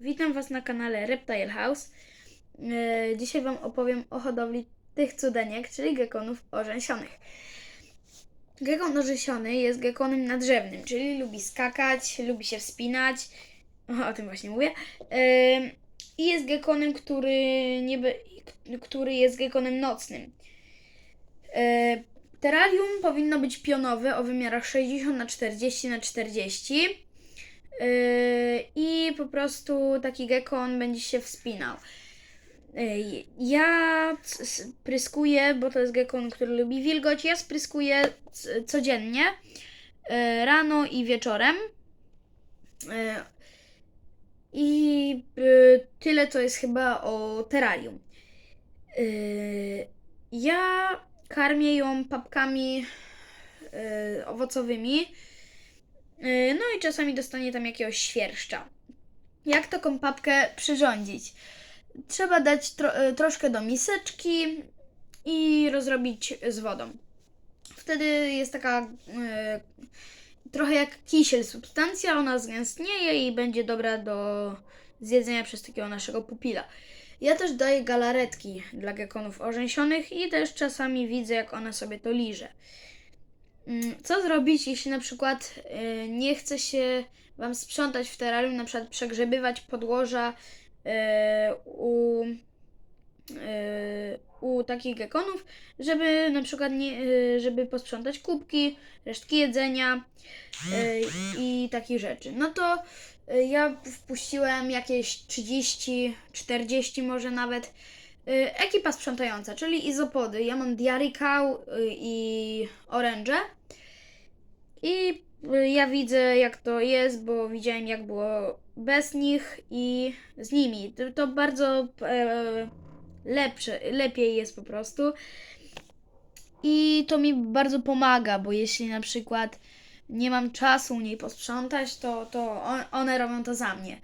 Witam Was na kanale Reptile House. E, Dzisiaj Wam opowiem o hodowli tych cudeniek, czyli gekonów orzęsionych. Gekon orzesiony jest gekonem nadrzewnym, czyli lubi skakać, lubi się wspinać. O, tym właśnie mówię. E, I jest gekonem, który, nie który jest gekonem nocnym. E, Terrarium powinno być pionowe o wymiarach 60 na 40 na 40 Yy, I po prostu taki gekon będzie się wspinał. Yy, Ja c- s- pryskuję, bo to jest gekon, który lubi wilgoć. Ja spryskuję codziennie, yy, rano i wieczorem. Yy, I yy, tyle to jest chyba o terrarium. Yy, Ja karmię ją papkami yy, owocowymi. Yy, No i czasami dostanie tam jakiegoś świerszcza. Jak taką papkę przyrządzić? Trzeba dać tro- y, troszkę do miseczki i rozrobić z wodą. Wtedy jest taka y, trochę jak kisiel substancja, ona zgęstnieje i będzie dobra do zjedzenia przez takiego naszego pupila. Ja też daję galaretki dla gekonów orzęsionych i też czasami widzę, jak ona sobie to liże. Mm, Co zrobić, jeśli na przykład y, nie chce się Wam sprzątać w terrarium, na przykład przegrzebywać podłoża y, u, y, u takich gekonów, żeby na przykład nie, żeby posprzątać kubki, resztki jedzenia i takich rzeczy. No to ja wpuściłem jakieś 30, 40 może nawet ekipa sprzątająca, czyli izopody. Ja mam Diary y, i Orange. I y, ja widzę, jak to jest, bo widziałem, jak było bez nich i z nimi. To, bardzo e, lepsze, lepiej jest po prostu. I to mi bardzo pomaga, bo jeśli na przykład nie mam czasu u niej posprzątać, to, to on, one robią to za mnie.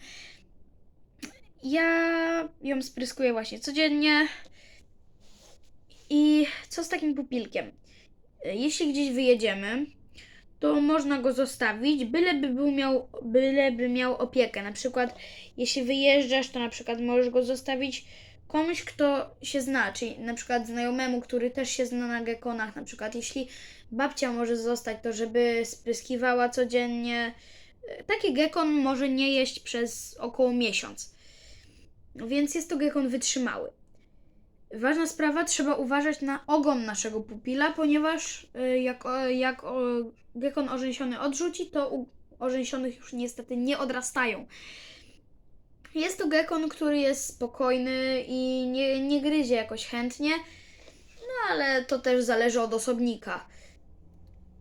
Ja ją spryskuję właśnie codziennie. I co z takim pupilkiem? Jeśli gdzieś wyjedziemy, to można go zostawić, byleby był miał, byleby miał opiekę. Na przykład, jeśli wyjeżdżasz, to na przykład możesz go zostawić komuś, kto się zna, czyli na przykład znajomemu, który też się zna na gekonach. Na przykład, jeśli babcia może zostać, to żeby spryskiwała codziennie. Taki gekon może nie jeść przez około miesiąc. Więc jest to gekon wytrzymały. Ważna sprawa, trzeba uważać na ogon naszego pupila, ponieważ y, jak, jak gekon orzęsiony odrzuci, to u orzęsionych już niestety nie odrastają. Jest to gekon, który jest spokojny i nie, nie gryzie jakoś chętnie, no ale to też zależy od osobnika.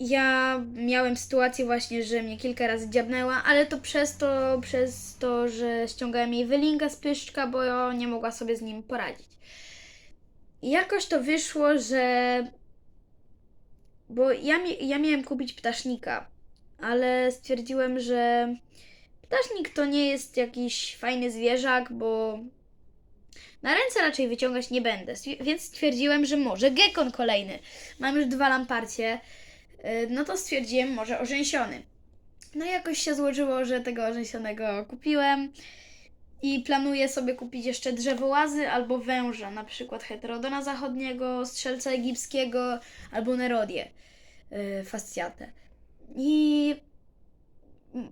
Ja miałem sytuację właśnie, że mnie kilka razy dziabnęła, ale to przez to, przez to, że ściągałem jej wylinkę z pyszczka, bo nie mogła sobie z nim poradzić. Jakoś to wyszło, że. Bo ja, ja miałem kupić ptasznika, ale stwierdziłem, że ptasznik to nie jest jakiś fajny zwierzak, bo na ręce raczej wyciągać nie będę. Więc stwierdziłem, że może gekon kolejny. Mam już dwa lamparcie, no to stwierdziłem, może orzęsiony. No jakoś się złożyło, że tego orzęsionego kupiłem. I planuję sobie kupić jeszcze drzewołazy albo węża, na przykład heterodona zachodniego, strzelca egipskiego albo nerodię yy, fasciatę. I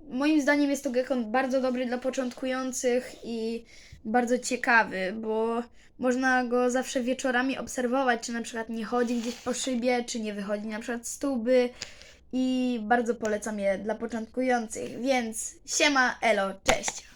moim zdaniem jest to gekon bardzo dobry dla początkujących i bardzo ciekawy, bo można go zawsze wieczorami obserwować, czy na przykład nie chodzi gdzieś po szybie, czy nie wychodzi na przykład z tuby. I bardzo polecam je dla początkujących, więc siema, elo, cześć!